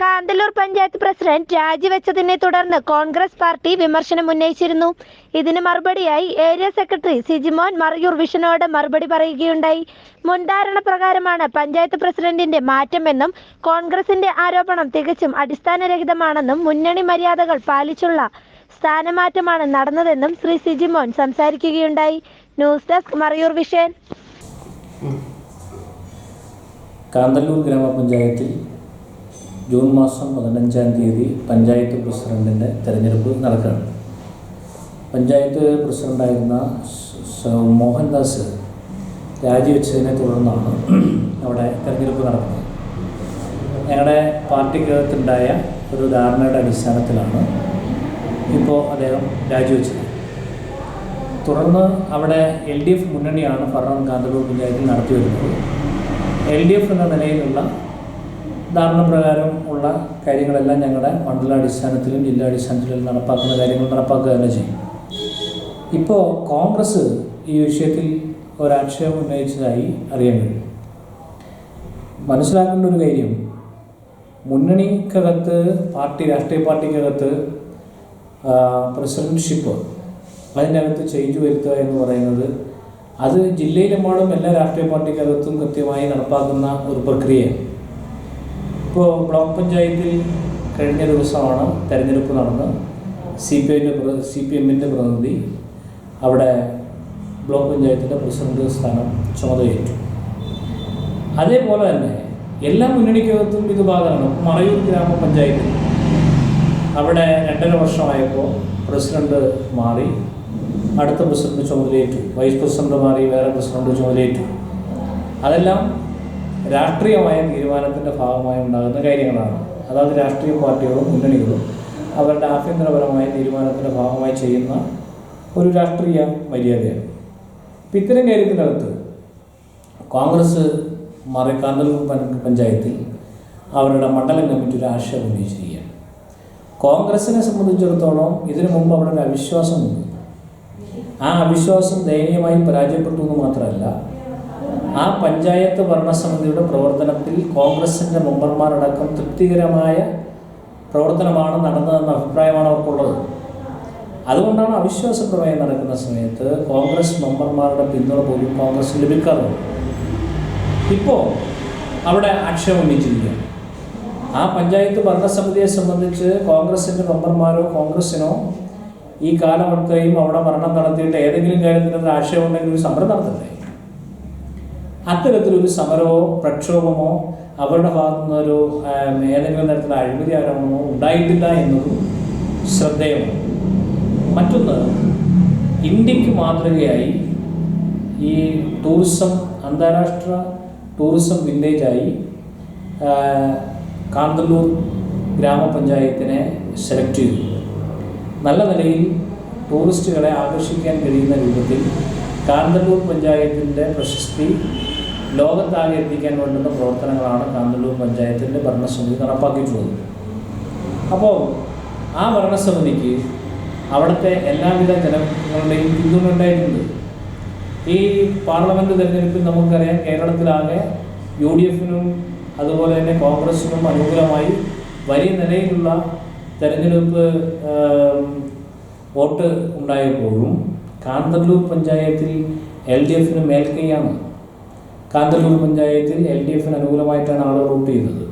Kanthalloor panchayat president രാജിവെച്ചതിനെ തുടർന്ന് Congress party വിമർശനം ഉന്നയിച്ചിരുന്നു. ഇതിന് മറുപടിയായി ഏരിയ സെക്രട്ടറി സിജിമോൻ മറയൂർ വിഷനോട് മറുപടി പറയുകയുണ്ടായി. മുൻധാരണ പ്രകാരമാണ് പഞ്ചായത്ത് പ്രസിഡന്റിന്റെ മാറ്റമെന്നും കോൺഗ്രസിന്റെ ആരോപണം തികച്ചും അടിസ്ഥാനരഹിതമാണെന്നും മുന്നണി മര്യാദകൾ പാലിച്ചുള്ള സ്ഥാനമാറ്റമാണ് നടന്നതെന്നും Shri Sijimon സംസാരിക്കുകയുണ്ടായി. News desk Marayur vision. Kanthalloor ഗ്രാമപഞ്ചായത്തിൽ ജൂൺ മാസം പതിനഞ്ചാം തീയതി പഞ്ചായത്ത് പ്രസിഡന്റിന്റെ തെരഞ്ഞെടുപ്പ് നടക്കുകയാണ്. പഞ്ചായത്ത് സ- മോഹൻദാസ് രാജിവെച്ചതിനെ തുടർന്നാണ് അവിടെ തെരഞ്ഞെടുപ്പ് നടക്കുന്നത്. ഞങ്ങളുടെ പാർട്ടിക്കകത്തുണ്ടായ ഒരു ധാരണയുടെ അടിസ്ഥാനത്തിലാണ് ഇപ്പോൾ അദ്ദേഹം രാജിവെച്ചത്. തുടർന്ന് അവിടെ എൽ ഡി എഫ് മുന്നണിയാണ് ഫർഹാൻ കാന്തല്ലൂർ പഞ്ചായത്തിൽ നടത്തി വരുന്നത് എൽ ഡി എഫ് എന്ന നിലയിലുള്ള ധാരണപ്രകാരം ഉള്ള കാര്യങ്ങളെല്ലാം ഞങ്ങളുടെ മണ്ഡലാടിസ്ഥാനത്തിലും ജില്ലാടിസ്ഥാനത്തിലും നടപ്പാക്കുന്ന കാര്യങ്ങൾ നടപ്പാക്കുക തന്നെ ചെയ്യും. ഇപ്പോൾ കോൺഗ്രസ് ഈ വിഷയത്തിൽ ഒരാക്ഷേപം ഉന്നയിച്ചതായി അറിയാൻ കഴിയും മനസ്സിലാക്കേണ്ട ഒരു കാര്യം മുന്നണിക്കകത്ത് പാർട്ടി രാഷ്ട്രീയ പാർട്ടിക്കകത്ത് പ്രസിഡൻഷിപ്പ് അതിന്റെ അകത്ത് ചേഞ്ച് വരുത്തുക എന്ന് പറയുന്നത് അത് ജില്ലയിലെമ്പാടും എല്ലാ രാഷ്ട്രീയ പാർട്ടിക്കകത്തും കൃത്യമായി നടപ്പാക്കുന്ന ഒരു പ്രക്രിയയാണ്. ഇപ്പോൾ ബ്ലോക്ക് പഞ്ചായത്തിൽ കഴിഞ്ഞ ദിവസമാണ് തെരഞ്ഞെടുപ്പ് നടന്ന് സി പി ഐന്റെ സി പി എമ്മിന്റെ പ്രതിനിധി അവിടെ ബ്ലോക്ക് പഞ്ചായത്തിന്റെ പ്രസിഡന്റ് സ്ഥാനം ചുമതലയേറ്റു. അതേപോലെ തന്നെ എല്ലാ മുന്നണിക്കകത്തും ഇത് ബാധകമാണ്. മറയൂർ ഗ്രാമപഞ്ചായത്തിൽ അവിടെ രണ്ടര വർഷമായപ്പോൾ പ്രസിഡന്റ് മാറി അടുത്ത പ്രസിഡന്റ് ചുമതലയേറ്റു. വൈസ് പ്രസിഡന്റ് മാറി വേറെ പ്രസിഡന്റ് ചുമതലയേറ്റു. അതെല്ലാം രാഷ്ട്രീയമായ തീരുമാനത്തിന്റെ ഭാഗമായി ഉണ്ടാകുന്ന കാര്യങ്ങളാണ്. അതായത് രാഷ്ട്രീയ പാർട്ടികളും മുന്നണികളും അവരുടെ ആഭ്യന്തരപരമായ തീരുമാനത്തിന്റെ ഭാഗമായി ചെയ്യുന്ന ഒരു രാഷ്ട്രീയ മര്യാദയാണ്. ഇപ്പം ഇത്തരം കാര്യത്തിനകത്ത് കോൺഗ്രസ് മറി പഞ്ചായത്തിൽ അവരുടെ മണ്ഡലം കമ്മിറ്റി ഒരു ആശയം ഉന്നയിച്ചിരിക്കുകയാണ്. കോൺഗ്രസിനെ സംബന്ധിച്ചിടത്തോളം ഇതിനു മുമ്പ് അവിടെ ഒരു അവിശ്വാസമുണ്ട്. ആ അവിശ്വാസം ദയനീയമായി പരാജയപ്പെട്ടു എന്ന് മാത്രമല്ല ആ പഞ്ചായത്ത് ഭരണസമിതിയുടെ പ്രവർത്തനത്തിൽ കോൺഗ്രസിന്റെ മെമ്പർമാരടക്കം തൃപ്തികരമായ പ്രവർത്തനമാണ് നടന്നതെന്ന അഭിപ്രായമാണ് അവർക്കുള്ളത്. അതുകൊണ്ടാണ് അവിശ്വാസ പ്രമേയം നടക്കുന്ന സമയത്ത് കോൺഗ്രസ് മെമ്പർമാരുടെ പിന്തുണ പോലും കോൺഗ്രസ് ലഭിക്കാറുണ്ട് ഇപ്പോൾ അവിടെ ആക്ഷേപം ഉന്നയിച്ചിരിക്കുകയാണ്. ആ പഞ്ചായത്ത് ഭരണസമിതിയെ സംബന്ധിച്ച് കോൺഗ്രസിന്റെ മെമ്പർമാരോ കോൺഗ്രസിനോ ഈ കാലമത്രയും അവിടെ ഭരണം നടത്തിയിട്ട് ഏതെങ്കിലും കാര്യത്തിനൊരു ആക്ഷേപം ഉണ്ടെങ്കിൽ ഒരു സമരം നടത്തണ്ടേ? അത്തരത്തിലൊരു സമരമോ പ്രക്ഷോഭമോ അവരുടെ ഭാഗത്തു നിന്നൊരു ഏതെങ്കിലും തരത്തിലുള്ള അഴിമതി ആരോപണമോ ഉണ്ടായിട്ടില്ല എന്നതും ശ്രദ്ധേയമാണ്. മറ്റൊന്ന് ഇന്ത്യയ്ക്ക് മാതൃകയായി ഈ ടൂറിസം അന്താരാഷ്ട്ര ടൂറിസം വില്ലേജായി കാന്തല്ലൂർ ഗ്രാമപഞ്ചായത്തിനെ സെലക്ട് ചെയ്തു. നല്ല നിലയിൽ ടൂറിസ്റ്റുകളെ ആകർഷിക്കാൻ കഴിയുന്ന രൂപത്തിൽ കാന്തല്ലൂർ പഞ്ചായത്തിന്റെ പ്രശസ്തി ലോകത്താകെ എത്തിക്കാൻ വേണ്ടുന്ന പ്രവർത്തനങ്ങളാണ് കാന്തല്ലൂർ പഞ്ചായത്തിന്റെ ഭരണസമിതി നടപ്പാക്കിയിട്ടുള്ളത്. അപ്പോൾ ആ ഭരണസമിതിക്ക് അവിടുത്തെ എല്ലാവിധ ജനങ്ങളുടെയും പിന്തുണ ഉണ്ടായിട്ടുണ്ട്. ഈ പാർലമെന്റ് തിരഞ്ഞെടുപ്പിൽ നമുക്കറിയാം കേരളത്തിലാകെ യു ഡി എഫിനും അതുപോലെ തന്നെ കോൺഗ്രസിനും അനുകൂലമായി വലിയ നിലയിലുള്ള തെരഞ്ഞെടുപ്പ് വോട്ട് ഉണ്ടായപ്പോഴും കാന്തല്ലൂർ പഞ്ചായത്തിൽ എൽ ഡി എഫിന് മേൽക്കൈയാണ്. കാന്തല്ലൂർ പഞ്ചായത്തിൽ എൽ ഡി എഫിന് അനുകൂലമായിട്ടാണ് ആളുകൾ വോട്ട് ചെയ്തത്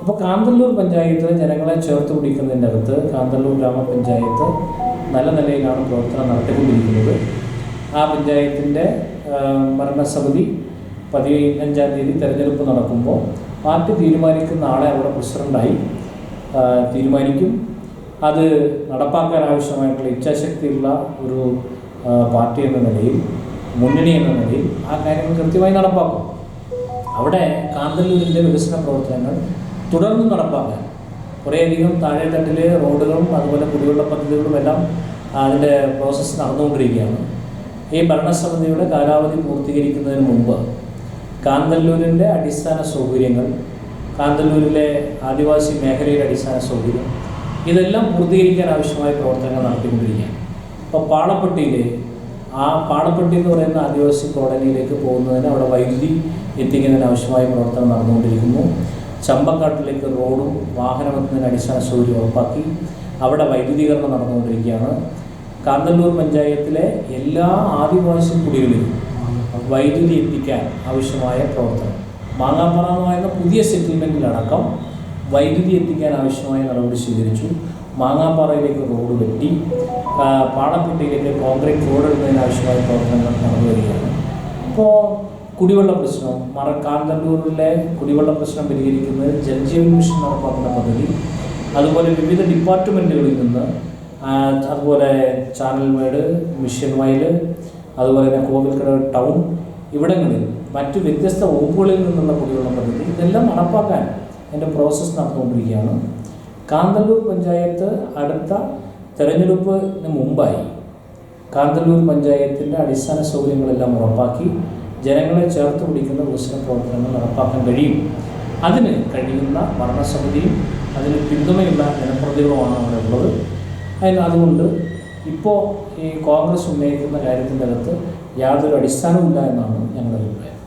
അപ്പോൾ കാന്തല്ലൂർ പഞ്ചായത്ത് ജനങ്ങളെ ചേർത്ത് പിടിക്കുന്നതിന്റെ അകത്ത് കാന്തല്ലൂർ ഗ്രാമപഞ്ചായത്ത് നല്ല നിലയിലാണ് പ്രവർത്തനം നടത്തിക്കൊണ്ടിരിക്കുന്നത്. ആ പഞ്ചായത്തിന്റെ ഭരണസമിതി പതിനഞ്ചാം തീയതി തിരഞ്ഞെടുപ്പ് നടക്കുമ്പോൾ പാർട്ടി തീരുമാനിക്കുന്ന ആളെ അവിടെ പ്രസിഡന്റായി തീരുമാനിക്കും. അത് നടപ്പാക്കാൻ ആവശ്യമായിട്ടുള്ള ഇച്ഛാശക്തിയുള്ള ഒരു പാർട്ടി എന്ന നിലയിൽ മുന്നണി എന്ന നിലയിൽ ആ കാര്യങ്ങൾ കൃത്യമായി നടപ്പാക്കും. അവിടെ കാന്തല്ലൂരിന്റെ വികസന പ്രവർത്തനങ്ങൾ തുടർന്നും നടപ്പാക്കാൻ കുറേയധികം താഴെ തട്ടിൽ റോഡുകളും അതുപോലെ കുടിവെള്ള പദ്ധതികളും എല്ലാം അതിന്റെ പ്രോസസ്സ് നടന്നുകൊണ്ടിരിക്കുകയാണ്. ഈ ഭരണസമിതിയുടെ കാലാവധി പൂർത്തീകരിക്കുന്നതിന് മുമ്പ് കാന്തല്ലൂരിന്റെ അടിസ്ഥാന സൗകര്യങ്ങൾ കാന്തല്ലൂരിലെ ആദിവാസി മേഖലയിലെ അടിസ്ഥാന സൗകര്യം ഇതെല്ലാം പൂർത്തീകരിക്കാൻ ആവശ്യമായ പ്രവർത്തനങ്ങൾ നടത്തിക്കൊണ്ടിരിക്കുകയാണ്. അപ്പോൾ പാളപ്പെട്ടിയിൽ ആ പാണപ്പെട്ടി എന്ന് പറയുന്ന ആദിവാസി കോളനിയിലേക്ക് പോകുന്നതിന് അവിടെ വൈദ്യുതി എത്തിക്കുന്നതിന് ആവശ്യമായ പ്രവർത്തനം നടന്നുകൊണ്ടിരിക്കുന്നു. ചമ്പക്കാട്ടിലേക്ക് റോഡും വാഹനമെത്തുന്നതിന് അടിസ്ഥാന സൗകര്യം ഉറപ്പാക്കി. അവിടെ വൈദ്യുതീകരണം നടന്നുകൊണ്ടിരിക്കുകയാണ്. കാന്തല്ലൂർ പഞ്ചായത്തിലെ എല്ലാ ആദിവാസി കുടികളിലും വൈദ്യുതി എത്തിക്കാൻ ആവശ്യമായ പ്രവർത്തനം. മാങ്ങാപ്പറ എന്ന് പുതിയ സെറ്റിൽമെന്റിലടക്കം വൈദ്യുതി എത്തിക്കാൻ ആവശ്യമായ നടപടി സ്വീകരിച്ചു. മാങ്ങാപ്പാറയിലേക്ക് റോഡ് വെട്ടി പാടപ്പെട്ടിയിലേക്ക് കോൺക്രീറ്റ് റോഡ് എടുക്കുന്നതിനാവശ്യമായ പ്രവർത്തനങ്ങൾ നടന്നു വരികയാണ്. ഇപ്പോൾ കുടിവെള്ള പ്രശ്നം മറ കാന്തല്ലൂരിലെ കുടിവെള്ള പ്രശ്നം പരിഹരിക്കുന്നത് ജലജീവൻ മിഷൻ നടപ്പാക്കുന്ന പദ്ധതി അതുപോലെ വിവിധ ഡിപ്പാർട്ട്മെന്റുകളിൽ നിന്ന് അതുപോലെ ചാനൽ ചാനൽമേട് മിഷൻ വയൽ അതുപോലെ തന്നെ കോവിൽക്കട ടൗൺ ഇവിടങ്ങളിൽ മറ്റു വ്യത്യസ്ത വകുപ്പുകളിൽ നിന്നുള്ള കുടിവെള്ള പദ്ധതി ഇതെല്ലാം നടപ്പാക്കാൻ എന്റെ പ്രോസസ്സ് നടന്നുകൊണ്ടിരിക്കുകയാണ്. കാന്തല്ലൂർ പഞ്ചായത്ത് അടുത്ത തെരഞ്ഞെടുപ്പിന് മുമ്പായി കാന്തല്ലൂർ പഞ്ചായത്തിന്റെ അടിസ്ഥാന സൗകര്യങ്ങളെല്ലാം ഉറപ്പാക്കി ജനങ്ങളെ ചേർത്ത് പിടിക്കുന്ന വികസന പ്രവർത്തനങ്ങൾ നടപ്പാക്കാൻ കഴിയും. അതിന് കഴിയുന്ന ഭരണസമിതിയും അതിന് പിന്തുണയുള്ള ജനപ്രതിനിധികളുമാണ് അവിടെ ഉള്ളത്. അതിന് അതുകൊണ്ട് ഇപ്പോൾ ഈ കോൺഗ്രസ് ഉന്നയിക്കുന്ന കാര്യത്തിന്റെ അകത്ത് യാതൊരു അടിസ്ഥാനവുമില്ല എന്നാണ് ഞങ്ങളുടെ അഭിപ്രായം.